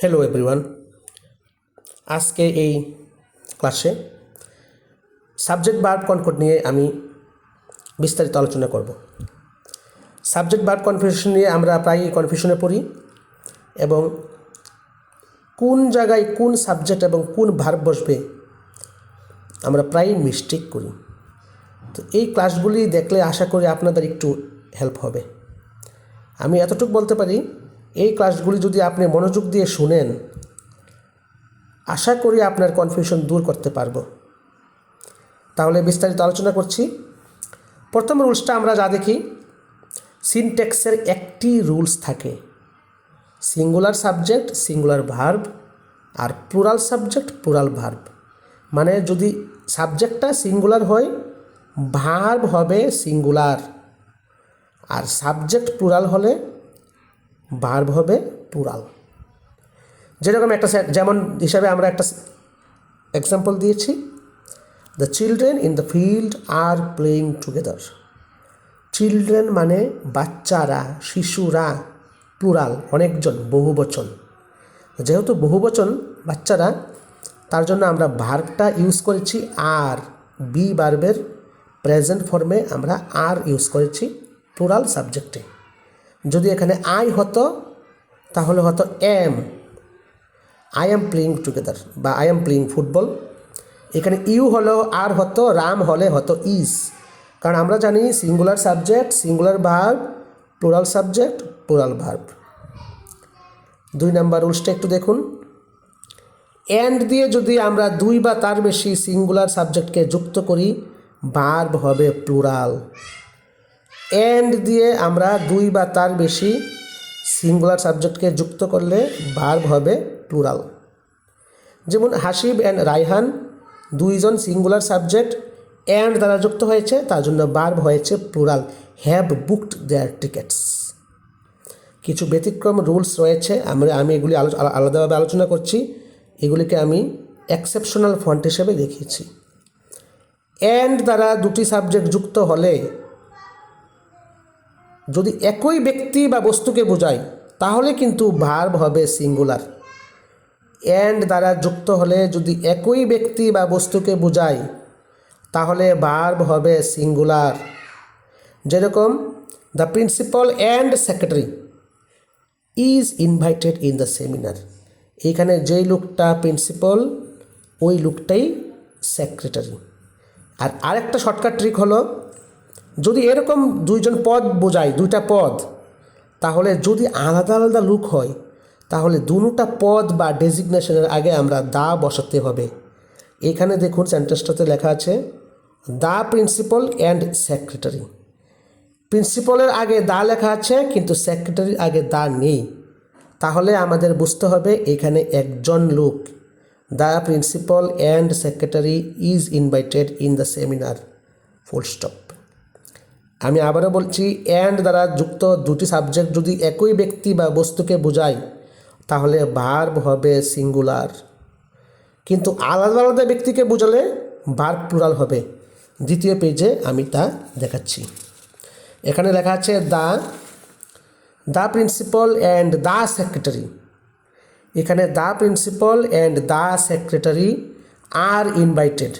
Hello everyone আজকে এই ক্লাসে সাবজেক্ট বার্ব কনকোড নিয়ে আমি বিস্তারিত আলোচনা করব। সাবজেক্ট বার্ব কনফিউশন নিয়ে আমরা প্রায়ই কনফিউশনে পড়ি এবং কোন জায়গায় কোন সাবজেক্ট এবং কোন ভার্ব বসবে আমরা প্রায়ই মিস্টেক করি। তো এই ক্লাসগুলি দেখলে আশা করি আপনাদের একটু হেল্প হবে। আমি এতটুকু বলতে পারি এই ক্লাসগুলি যদি আপনি মনোযোগ দিয়ে শুনেন, আশা করি আপনার কনফিউশন দূর করতে পারব। তাহলে বিস্তারিত আলোচনা করছি। প্রথম রুলসটা আমরা যা দেখি সিনটেক্সের একটি রুলস থাকে। সিঙ্গুলার সাবজেক্ট সিঙ্গুলার ভার্ব আর প্লুরাল সাবজেক্ট প্লুরাল ভার্ব মানে যদি সাবজেক্টটা সিঙ্গুলার হয় ভার্ব হবে সিঙ্গুলার আর সাবজেক্ট প্লুরাল হলে ভার্ব হবে প্লুরাল যেরকম একটা যেমন হিসাবে আমরা একটা এক্সাম্পল দিয়েছি the children in the field are playing together children মানে বাচ্চারা, শিশুরা প্লুরাল অনেকজন বহুবচন যেহেতু বহুবচন বাচ্চারা, তার জন্য আমরা ভার্বটা ইউজ করেছি আর বি ভার্বের প্রেজেন্ট ফর্মে আমরা আর ইউজ করেছি প্লুরাল সাবজেক্টে যদি এখানে আই হতো, তাহলে হতো am I am playing together বা আই এম প্লেয়িং ফুটবল এখানে ইউ হলো আর হতো, রাম হলে হতো ইজ কারণ আমরা জানি singular subject singular verb plural subject plural verb দুই নাম্বার রুলসটা একটু দেখুন। অ্যান্ড দিয়ে যদি আমরা দুই বা তার বেশি সিঙ্গুলার সাবজেক্টকে যুক্ত করি ভার্ব হবে প্লুরাল অ্যান্ড দিয়ে আমরা দুই বা তার বেশি সিঙ্গুলার সাবজেক্টকে যুক্ত করলে ভার্ব হবে প্লুরাল যেমন হাসিব অ্যান্ড রাইহান দুইজন সিঙ্গুলার সাবজেক্ট অ্যান্ড দ্বারা যুক্ত হয়েছে, তার জন্য ভার্ব হয়েছে plural have booked their tickets কিছু ব্যতিক্রম রুলস রয়েছে, আমরা আমি এগুলি আলো আলা- আলাদাভাবে আলোচনা করছি। এগুলিকে আমি এক্সেপশনাল ফন্ট হিসেবে দেখিয়েছি। অ্যান্ড দ্বারা দুটি সাবজেক্ট যুক্ত হলে যদি একই ব্যক্তি বা বস্তুকে বোঝায়, তাহলে কিন্তু ভার্ব হবে সিঙ্গুলার অ্যান্ড দ্বারা যুক্ত হলে যদি একই ব্যক্তি বা বস্তুকে বোঝায়, তাহলে ভার্ব হবে সিঙ্গুলার যেরকম the principal and secretary is invited in the seminar এইখানে যেই লোকটা প্রিন্সিপাল ওই লোকটাই সেক্রেটারি আর আরেকটা শর্টকাট ট্রিক হলো যদি এরকম দুইজন পদ বোঝায়, দুইটা পদ, তাহলে যদি আলাদা আলাদা লুক হয়, তাহলে দুটা পদ বা ডেজিগনেশনের আগে আমরা দা বসাতে হবে। এখানে দেখুন সেন্টেন্সটাতে লেখা আছে, দা প্রিন্সিপাল অ্যান্ড সেক্রেটারি। প্রিন্সিপালের আগে দা লেখা আছে, কিন্তু সেক্রেটারির আগে দা নেই। তাহলে আমাদের বুঝতে হবে এখানে একজন লোক। The principal and secretary is invited in the seminar. Full stop. আমি আবারও বলছি অ্যান্ড দ্বারা যুক্ত দুটি সাবজেক্ট যদি একই ব্যক্তি বা বস্তুকে বোঝায়, তাহলে ভার্ব হবে সিঙ্গুলার কিন্তু আলাদা আলাদা ব্যক্তিকে বোঝালে ভার্ব প্লুরাল হবে। দ্বিতীয় পেজে আমি তা দেখাচ্ছি। এখানে লেখা আছে the the principal and the secretary এখানে the principal and the secretary are invited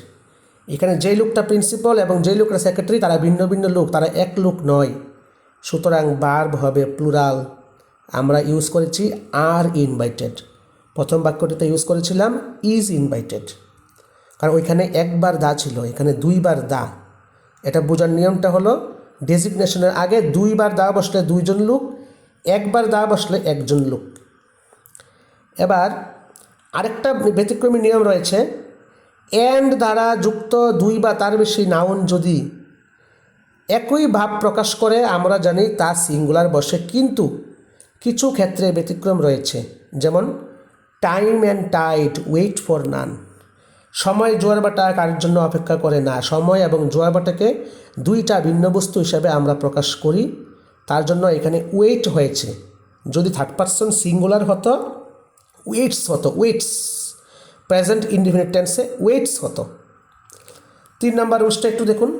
এখানে যেই লোকটা প্রিন্সিপাল এবং যেই লোকটা সেক্রেটারি তারা ভিন্ন ভিন্ন লোক, তারা এক লোক নয়। সুতরাং বার্ব হবে প্লুরাল আমরা ইউজ করেছি আর ইনভাইটেড প্রথম বাক্যটিতে ইউজ করেছিলাম ইজ ইনভাইটেড কারণ ওইখানে একবার দা ছিল, এখানে দুইবার দা। এটা বোঝার নিয়মটা হলো ডেজিগনেশনের আগে দুইবার দা বসলে দুইজন লোক, একবার দা বসলে একজন লোক। এবার আরেকটা ব্যতিক্রমী নিয়ম রয়েছে অ্যান্ড দ্বারা যুক্ত দুই বা তার বেশি নাউন যদি একই ভাব প্রকাশ করে, আমরা জানি তা সিঙ্গুলার বসে, কিন্তু কিছু ক্ষেত্রে ব্যতিক্রম রয়েছে। যেমন time and tide wait for none সময় জোয়ার বাটা কারোর জন্য অপেক্ষা করে না। সময় এবং জোয়ার বাটাকে দুইটা ভিন্ন বস্তু হিসাবে আমরা প্রকাশ করি। তার জন্য এখানে ওয়েট হয়েছে। যদি থার্ড পার্সন সিঙ্গুলার হতো ওয়েটস হতো ওয়েটস প্রেজেন্ট ইনডিফিনিট টেন্সে ওয়েটস হতো। তিন নম্বর রুলসটা একটু দেখুন।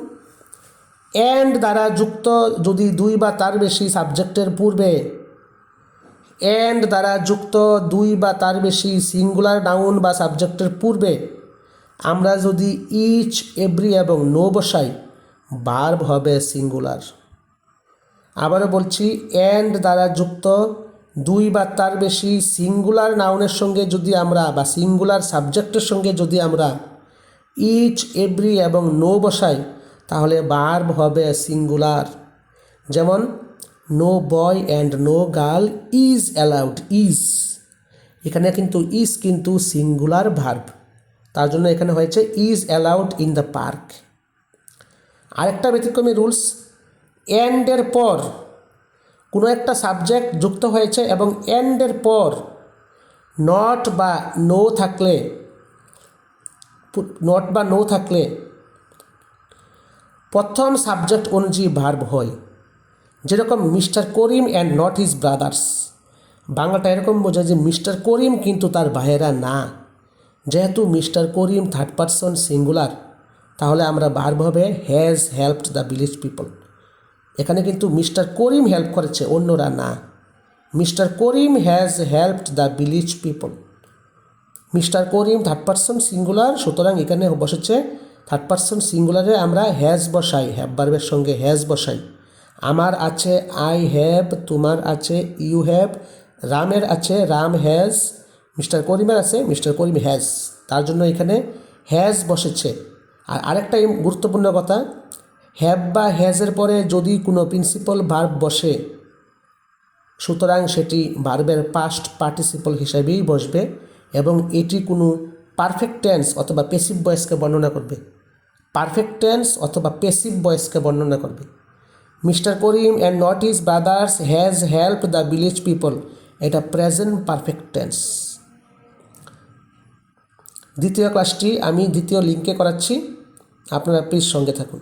অ্যান্ড দ্বারা যুক্ত যদি দুই বা তার বেশি সাবজেক্টের পূর্বে, অ্যান্ড দ্বারা যুক্ত দুই বা তার বেশি সিঙ্গুলার নাউন বা সাবজেক্টের পূর্বে, আমরা যদি ইচ, এভরি এবং নো বসাই বার্ব হবে সিঙ্গুলার। আবারও বলছি, অ্যান্ড দ্বারা যুক্ত দুই বা তার বেশি সিঙ্গুলার নাউনের সঙ্গে যদি আমরা বা সিঙ্গুলার সাবজেক্টের সঙ্গে যদি আমরা ইচ এভরি এবং নো বসাই, তাহলে বার্ব হবে সিঙ্গুলার যেমন no boy and no girl is allowed is এখানে কিন্তু ইজ কিন্তু সিঙ্গুলার ভার্ব তার জন্য এখানে হয়েছে is allowed in the park আরেকটা ব্যতিক্রমী রুলস অ্যান্ডের পর কোনো একটা সাবজেক্ট যুক্ত হয়েছে এবং এন্ডের পর নট বা নো থাকলে নট বা নো থাকলে প্রথম সাবজেক্ট অনুযায়ী ভার্ব হয়। যেরকম mister Karim and not his brothers বাংলাটা এরকম বোঝায় যে মিস্টার করিম কিন্তু তার ভাইয়েরা না। যেহেতু mister Karim third person singular তাহলে আমরা ভার্ব হবে has helped the village people এখানে কিন্তু মিস্টার করিম হেল্প করেছে অন্যরা না। Mister Karim has helped the village people mister Karim third person singular সুতরাং এখানে বসেছে থার্ড পারসন সিঙ্গুলারে আমরা হ্যাজ বসাই হ্যাভ বার্বের সঙ্গে হ্যাজ বসাই। আমার আছে আই হ্যাভ তোমার আছে ইউ হ্যাভ রামের আছে, রাম হ্যাজ মিস্টার করিমের আছে, মিস্টার করিম হ্যাজ তার জন্য এখানে হ্যাজ বসেছে। আর আরেকটা গুরুত্বপূর্ণ কথা হ্যাভ বা হ্যাজের পরে যদি কোনো প্রিন্সিপাল ভার্ব বসে, সুতরাং সেটি ভার্বের পাস্ট পার্টিসিপল হিসাবেই বসবে এবং এটি কোনো পারফেক্ট টেন্স অথবা পেসিভ ভয়েসকে বর্ণনা করবে। পারফেক্ট টেন্স অথবা পেসিভ ভয়েসকে বর্ণনা করবে। Mister Karim and not is brothers has help the village people এটা প্রেজেন্ট পারফেক্ট টেন্স দ্বিতীয় ক্লাসটি আমি দ্বিতীয় লিঙ্কে করাচ্ছি। আপনারা প্লিজ সঙ্গে থাকুন।